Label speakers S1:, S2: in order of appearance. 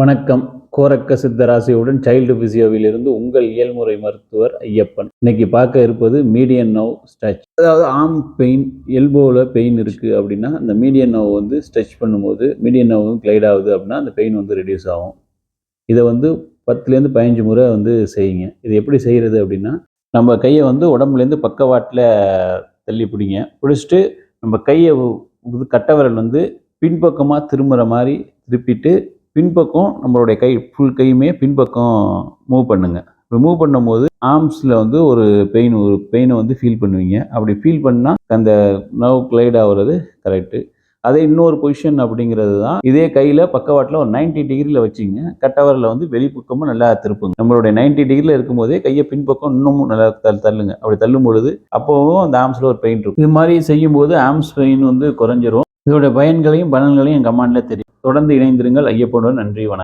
S1: வணக்கம். கோரக்க சித்தராசியுடன் சைல்டு பிசியோவிலிருந்து உங்கள் இயல்முறை மருத்துவர் ஐயப்பன். இன்னைக்கு பார்க்க இருப்பது மீடியன் நோவ் ஸ்ட்ரெச் அதாவது ஆம் பெயின் எல்போவில் பெயின் இருக்குது அப்படின்னா அந்த மீடியன் நோவ் வந்து ஸ்ட்ரெச் பண்ணும்போது மீடியன் நோவ் கிளைட் ஆகுது அப்படின்னா அந்த பெயின் வந்து ரெடியூஸ் ஆகும். இதை வந்து பத்துலேருந்து பதினஞ்சு முறை வந்து செய்யுங்க. இது எப்படி செய்கிறது அப்படின்னா நம்ம கையை வந்து உடம்புலேருந்து பக்கவாட்டில் தள்ளி பிடிங்க. பிடிச்சிட்டு நம்ம கையை இது கட்டை விரல் வந்து பின்பக்கமாக திரும்புகிற மாதிரி திருப்பிட்டு பின்பக்கம் நம்மளுடைய கை ஃபுல் கையுமே பின்பக்கம் மூவ் பண்ணுங்க. இப்போ மூவ் பண்ணும்போது ஆர்ம்ஸில் வந்து ஒரு பெயின் ஒரு பெயினை வந்து ஃபீல் பண்ணுவீங்க. அப்படி ஃபீல் பண்ணால் அந்த நர்வ் கிளைட் ஆகுறது கரெக்டு அதே இன்னொரு பொசிஷன் அப்படிங்கிறது தான் இதே கையில் பக்கவாட்டில் ஒரு 90 டிகிரியில் வச்சிங்க. கட்டவரில் வந்து வெளிப்பக்கமும் நல்லா திருப்புங்க. நம்மளுடைய 90 டிகிரியில் இருக்கும்போதே கையை பின்பக்கம் இன்னமும் நல்லா தள்ளு தள்ளுங்க. அப்படி தள்ளும் பொழுது அப்போவும் அந்த ஆம்ஸில் ஒரு பெயின் இருக்கும். இது மாதிரி செய்யும்போது ஆம்ஸ் பெயின் வந்து குறைஞ்சிரும். இதோட பயன்களையும் பலன்களையும் என் கமாண்டில் தெரியும். தொடர்ந்து இணைந்திருங்கள். ஐயப்பனுடன் நன்றி வணக்கம்.